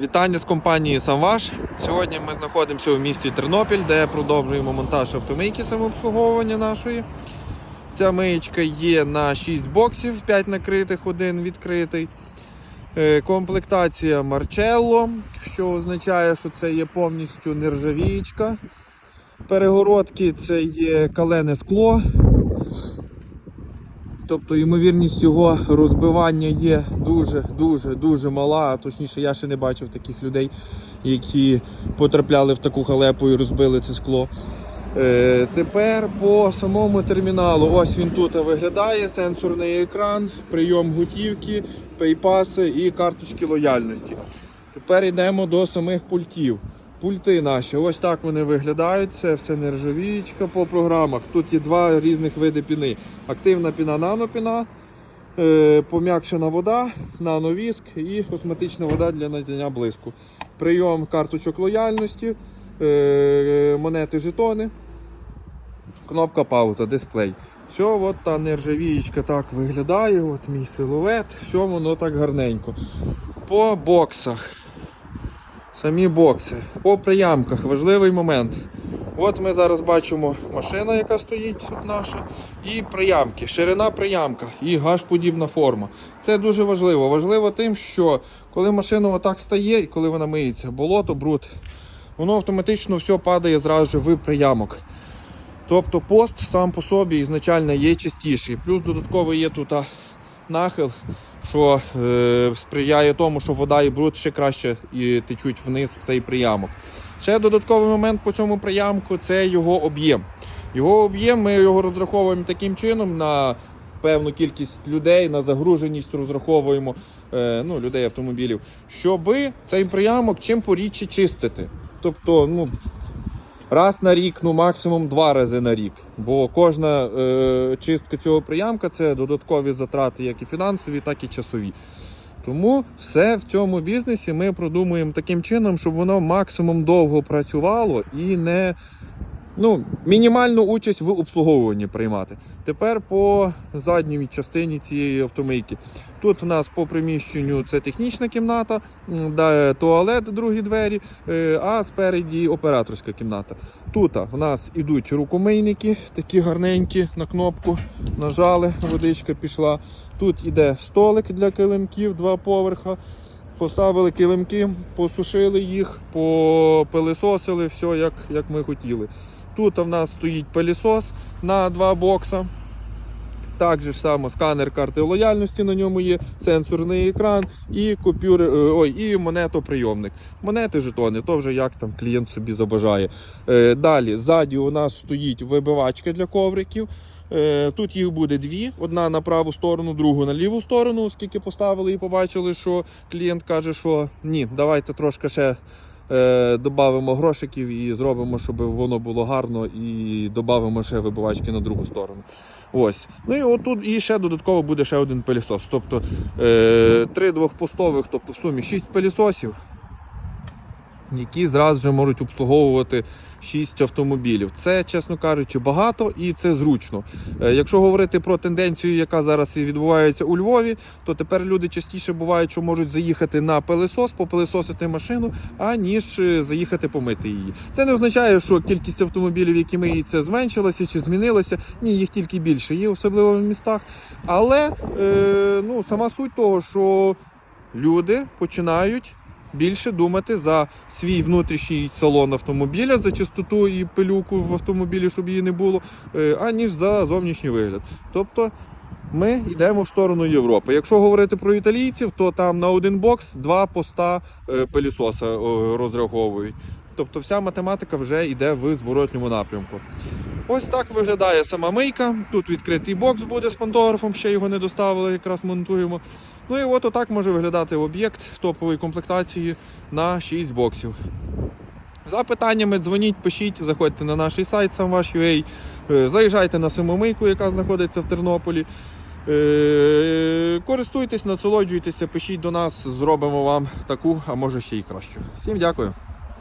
Вітання з компанії Самваш. Сьогодні ми знаходимося у місті Тернопіль, де продовжуємо монтаж автомийки самообслуговування нашої. Ця миєчка є на 6 боксів, 5 накритих, один відкритий. Е, Комплектація Marcello, що означає, що це є повністю нержавієчка. Перегородки це є калене скло. Тобто ймовірність його розбивання є дуже-дуже дуже мала. А точніше, я ще не бачив таких людей, які потрапляли в таку халепу і розбили це скло. Е, тепер по самому терміналу. Ось він тут виглядає: сенсорний екран, прийом готівки, пейпаси і карточки лояльності. Тепер йдемо до самих пультів. Пульти наші, ось так вони виглядають. Це все нержавіючка по програмах. Тут є два різних види піни. Активна піна, нанопіна, е, пом'якшена вода, нановіск і осмотична вода для надання блиску. Прийом карточок лояльності, е, монети жетони, кнопка пауза, дисплей. Все, от та нержавіючка так виглядає. От мій силует, все воно так гарненько. По боксах. Самі бокси. По приямках важливий момент. От ми зараз бачимо машина, яка стоїть тут наша, і приямки, ширина приямка і гаш-подібна форма. Це дуже важливо. Важливо тим, що коли машина отак стає і коли вона миється, болото, бруд, воно автоматично все падає зразу же в приямок. Тобто пост сам по собі ізначально є чистіший. Плюс додатково є тут нахил, що е, сприяє тому, що вода і бруд ще краще і течуть вниз в цей приямок. Ще додатковий момент по цьому приямку це його об'єм. Його об'єм ми його розраховуємо таким чином на певну кількість людей, на загруженість розраховуємо е, ну, людей автомобілів, щоб цей приямок чим порідше чистити. Тобто, ну, раз на рік, ну максимум два рази на рік. Бо кожна е, чистка цього приямка це додаткові затрати, як і фінансові, так і часові. Тому все в цьому бізнесі ми продумуємо таким чином, щоб воно максимум довго працювало і не ну, мінімальну участь в обслуговуванні приймати. Тепер по задній частині цієї автомийки. Тут в нас по приміщенню це технічна кімната, туалет, другі двері, е, а спереді операторська кімната. Тут в нас ідуть рукомийники, такі гарненькі на кнопку. Нажали, водичка пішла. Тут іде столик для килимків, два поверха. Поставили килимки, посушили їх, попилисосили, все як, як ми хотіли. Тут в нас стоїть пилісос на два бокса. Так же само сканер карти лояльності на ньому є, сенсорний екран і купюри, е, ой, і монетоприйомник. Монети, жетони, то вже як там клієнт собі забажає. Е, Далі, ззаді у нас стоїть вибивачка для ковриків. Е, Тут їх буде дві: одна на праву сторону, другу на ліву сторону, оскільки поставили і побачили, що клієнт каже, що ні, давайте трошки ще додамо грошиків і зробимо, щоб воно було гарно, і додамо ще вибивачки на другу сторону. Ось. Ну і отут і ще додатково буде ще один пилісос. Тобто е, три двохпостових, тобто в сумі шість пилісосів, які зразу же можуть обслуговувати 6 автомобілів. Це, чесно кажучи, багато і це зручно. Е, Якщо говорити про тенденцію, яка зараз і відбувається у Львові, то тепер люди частіше бувають, що можуть заїхати на пилисос, попилисосити машину, аніж е, заїхати помити її. Це не означає, що кількість автомобілів, які миються, зменшилася чи змінилася. Ні, їх тільки більше є, особливо в містах. Але е, ну, сама суть того, що люди починають більше думати за свій внутрішній салон автомобіля, за чистоту і пилюку в автомобілі, щоб її не було, е, аніж за зовнішній вигляд. Тобто ми йдемо в сторону Європи. Якщо говорити про італійців, то там на один бокс два поста е, пилісоса розраховують. Тобто вся математика вже йде в зворотньому напрямку. Ось так виглядає сама мийка. Тут відкритий бокс буде з пантографом, ще його не доставили, якраз монтуємо. Ну і от отак може виглядати об'єкт топової комплектації на 6 боксів. За питаннями дзвоніть, пишіть, заходьте на наш сайт samwash.ua, е, заїжджайте на самомийку, яка знаходиться в Тернополі. Е, Користуйтесь, насолоджуйтеся, пишіть до нас, зробимо вам таку, а може ще й кращу. Всім дякую.